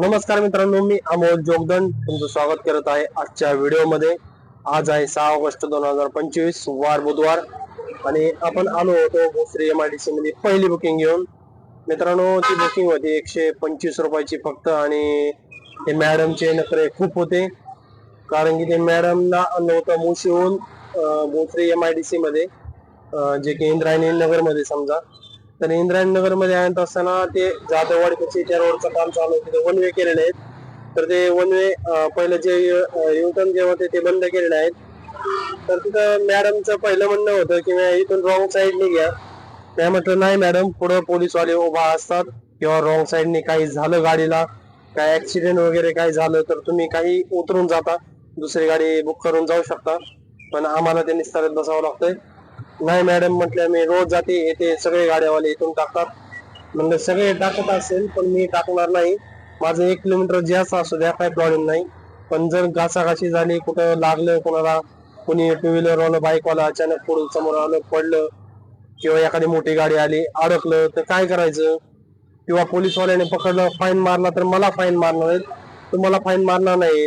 नमस्कार मित्रांनो मी अमोल जोगदंड तुमचं स्वागत करत आहे आजच्या व्हिडिओमध्ये. आज आहे सहा ऑगस्ट दोन हजार पंचवीस वार बुधवार. आणि आपण आलो होतो Bhosari M I D C मध्ये पहिली बुकिंग घेऊन. मित्रांनो ती बुकिंग होती एकशे पंचवीस रुपयाची फक्त आणि ते मॅडमचे नखरे खूप होते. कारण की ते मॅडमला आणलं होतं मुशीहून अं, Bhosari M I D C मध्ये जे की इंद्रायणी नगरमध्ये समजा तर इंद्रायणी नगरमध्ये आणत असताना ते जाधववाडी पक्षी त्या रोडचं काम चालू होते वन वे केलेले आहेत. तर ते वन वे पहिलं जे युटर्न जे होते ते बंद केलेले आहेत. तर तिथं मॅडमचं पहिलं म्हणणं होतं की इथून रॉंग साईडने घ्या. त्या म्हटलं नाही मॅडम पुढं पोलीसवाले उभा असतात किंवा रॉंग साईडने काही झालं गाडीला काय ऍक्सिडेंट वगैरे काही झालं तर तुम्ही काही उतरून जाता दुसरी गाडी बुक करून जाऊ शकता. पण आम्हाला ते निस्तारात बसावं लागतंय. नाही मॅडम म्हटलं मी रोज जाते येते सगळे गाड्यावाले इथून टाकतात. म्हणलं सगळे टाकत असेल पण मी टाकणार नाही. माझं एक किलोमीटर जास्त असू द्या काही प्रॉब्लेम नाही. पण जर घासाघाशी झाली कुठं लागलं कोणाला कोणी टू व्हीलर बाईकवाला बाईक वाला अचानक पुढे समोर आलं पडलं किंवा एखादी मोठी गाडी आली अडकलं तर काय करायचं? किंवा पोलीसवाल्याने पकडलं फाईन मारला तर मला फाईन मारणार आहेत. तुम्हाला फाईन मारणार नाही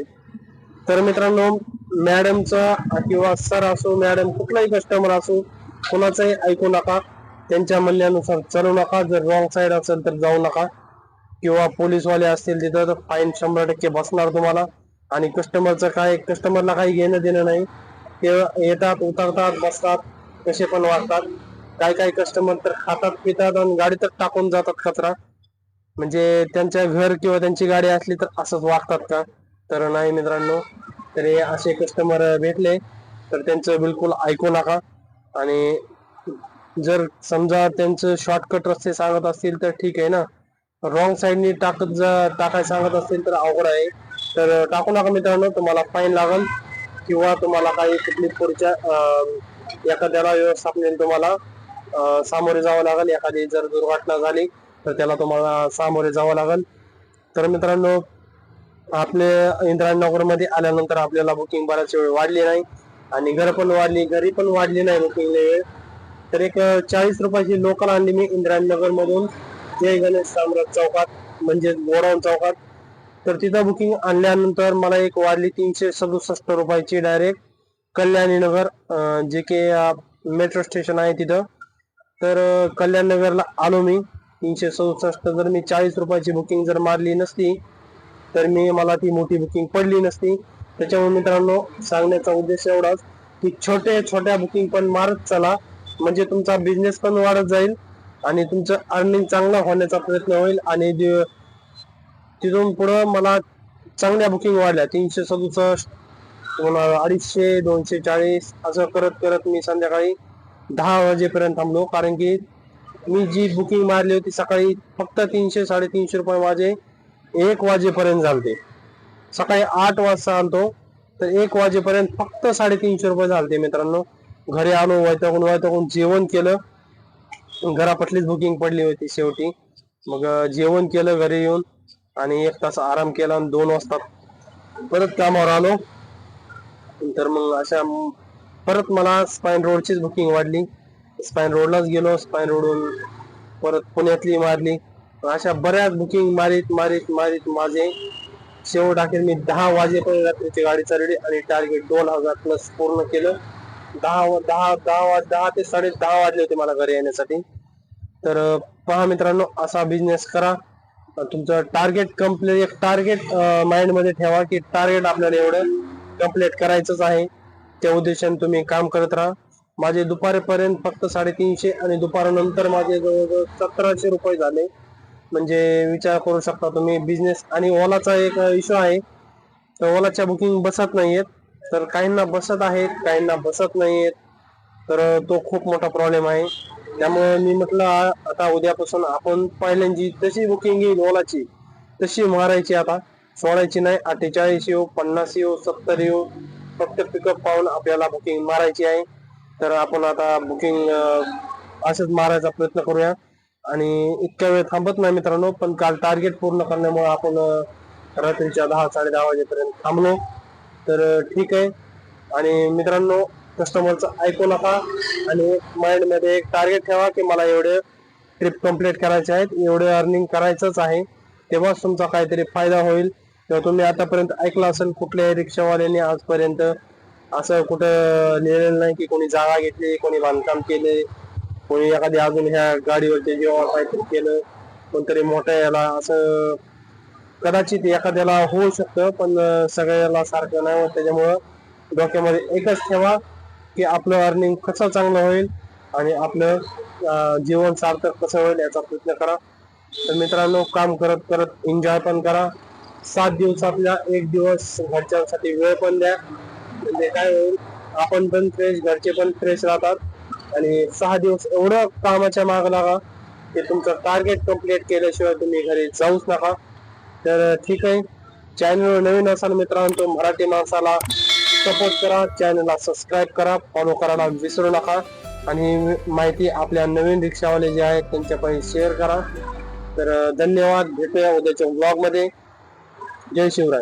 तर मित्रांनो मॅडमचा किंवा सर असो मॅडम कुठलाही कस्टमर असो कोणाचंही ऐकू नका त्यांच्या म्हणण्यानुसार चालू नका जर रॉंग साईड असेल तर जाऊ नका. किंवा पोलीसवाले असतील तिथं तर फाईन शंभर टक्के बसणार तुम्हाला. आणि कस्टमरचं काय कस्टमरला काही घेणं देणं नाही. ते येतात उतरतात बसतात कसे पण वागतात. काय काय कस्टमर तर खातात पितात आणि गाडीतच टाकून जातात कचरा. म्हणजे त्यांच्या घर किंवा त्यांची गाडी असली तर असंच वागतात का? तर नाही मित्रांनो तर हे असे कस्टमर भेटले. तर त्यांचं बिलकुल ऐकू नका. आणि जर समजा त्यांचं शॉर्टकट रस्ते सांगत असतील तर ठीक आहे ना. रॉंग साईडनी टाकत जर टाकाय सांगत असतील तर अवघड आहे. तर टाकू नका मित्रांनो तुम्हाला फाईन लागल. किंवा तुम्हाला काही कुठली पुढच्या एखाद्याला व्यवस्थापनेने तुम्हाला सामोरे जावं लागेल. एखादी जर दुर्घटना झाली तर त्याला तुम्हाला सामोरे जावं लागेल. तर मित्रांनो आपले इंद्रायणनगरमध्ये आल्यानंतर आपल्याला बुकिंग बऱ्याच वेळ वाढली नाही. आणि घर पण वाढली घरी पण वाढली नाही बुकिंग वेळ तर एक चाळीस रुपयाची लोकल आणली मी इंद्रायणनगर मधून जय गणेश साम्राट चौकात म्हणजे गोडाऊन चौकात. तर तिथं बुकिंग आणल्यानंतर मला एक वाढली तीनशे सदुसष्ट रुपयाची डायरेक्ट कल्याणी नगर जे के मेट्रो स्टेशन आहे तिथं. तर कल्याण नगरला आलो मी. तीनशे सदुसष्ट जर मी चाळीस रुपयाची बुकिंग जर मारली नसती तर मी मला ती मोठी बुकिंग पडली नसती. त्याच्यामुळे मित्रांनो सांगण्याचा उद्देश एवढाच की छोटे छोट्या बुकिंग पण मारत चला. म्हणजे तुमचा बिझनेस पण वाढत जाईल आणि तुमचं अर्निंग चांगला होण्याचा प्रयत्न होईल. आणि तिथून पुढं मला चांगल्या बुकिंग वाढल्या. तीनशे सदुसष्ट तुम्हाला अडीचशे दोनशे चाळीस असं करत करत मी संध्याकाळी दहा वाजेपर्यंत थांबलो. कारण की मी जी बुकिंग मारली होती सकाळी फक्त तीनशे साडेतीनशे रुपये माझे एक वाजेपर्यंत झालते. सकाळी आठ वाजता आणतो. तर एक वाजेपर्यंत फक्त साडेतीनशे रुपये झालते मित्रांनो. घरी आलो वैतागून वैतागून जेवण केलं. घरापटलीच बुकिंग पडली होती शेवटी. मग जेवण केलं घरी येऊन. आणि एक तास आराम केला आणि दोन वाजता परत कामावर आलो. तर मग अशा परत मला स्पाईन रोडचीच बुकिंग वाढली. स्पाईन रोडलाच गेलो. स्पाईन रोडून परत पुण्यातली मारली. अशा बऱ्याच बुकिंग मारीत मारीत मारीत माझे. शेवट अखेर मी दहा वाजेपर्यंत रात्रीची गाडी चालवली आणि टार्गेट दोन हजार प्लस पूर्ण केलं. दहा वा- दहा दहा वा- दहा ते साडे दहा वाजले होते मला घरी येण्यासाठी. तर पहा मित्रांनो असा बिझनेस करा. तुमचं टार्गेट कंप्लीट एक टार्गेट माइंडमध्ये ठेवा की टार्गेट आपल्याला एवढं कंप्लीट करायचंच आहे. त्या उद्देशाने तुम्ही काम करत राहा. माझे दुपारपर्यंत फक्त साडेतीनशे आणि दुपारनंतर माझे जवळजवळ सतराशे रुपये झाले. म्हणजे विचार करू शकता तुम्ही. बिझनेस आणि ओलाचा एक इश्यू आहे. तर ओलाच्या बुकिंग बसत नाहीयेत. तर काहींना बसत आहेत काहींना बसत नाहीयेत. तर तो खूप मोठा प्रॉब्लेम आहे. त्यामुळे मी म्हटलं आता उद्यापासून आपण पहिल्यांची तशी बुकिंग येईल ओलाची तशी मारायची आता. सोडायची नाही. अठ्ठेचाळीस येऊ पन्नास येऊ सत्तर येऊ. फक्त पिकअप पाहून आपल्याला बुकिंग मारायची आहे. तर आपण आता बुकिंग असंच मारायचा प्रयत्न करूया. आणि इतक्या वेळ थांबत नाही मित्रांनो पण काल टार्गेट पूर्ण करण्यामुळे आपण रात्रीच्या दहा साडे दहा वाजेपर्यंत थांबलो. तर ठीक आहे. आणि मित्रांनो कस्टमरचं ऐकू नका आणि माइंडमध्ये एक टार्गेट ठेवा की मला एवढे ट्रिप कंप्लीट करायचे आहेत एवढे अर्निंग करायचंच आहे. तेव्हाच तुमचा काहीतरी फायदा होईल. किंवा तुम्ही आतापर्यंत ऐकलं असेल कुठल्याही रिक्षावाल्याने आजपर्यंत असं कुठं लिहिलेलं नाही की कोणी जागा घेतली कोणी बांधकाम केले कोणी एखादी अजून ह्या गाडीवरती जेव्हा काहीतरी केलं कोणतरी मोठ्या याला असं कदाचित एखाद्याला होऊ शकतं पण सगळ्याला सारखं नाही होत. त्याच्यामुळं डोक्यामध्ये एकच ठेवा की आपलं अर्निंग कसं चांगलं होईल आणि आपलं जीवन सार्थक कसं होईल याचा प्रयत्न करा. तर मित्रांनो काम करत करत एन्जॉय पण करा. सात दिवसातल्या एक दिवस घरच्यांसाठी वेळ पण द्या. म्हणजे काय होईल आपण पण फ्रेश घरचे पण फ्रेश राहतात. आणि सहा दिवस एवढं कामाच्या माग लागा की तुमचं टार्गेट कंप्लीट केल्याशिवाय तुम्ही घरी जाऊच नका. तर ठीक आहे. चॅनल नवीन असाल मित्रांनो तो मराठी माणसाला सपोर्ट करा. चॅनलला सबस्क्राईब करा. फॉलो करायला विसरू नका. आणि माहिती आपल्या नवीन रिक्षावाले जे आहेत त्यांच्यापर्यंत शेअर करा. तर धन्यवाद. भेटूया उद्याच्या ब्लॉगमध्ये जय शिवराय.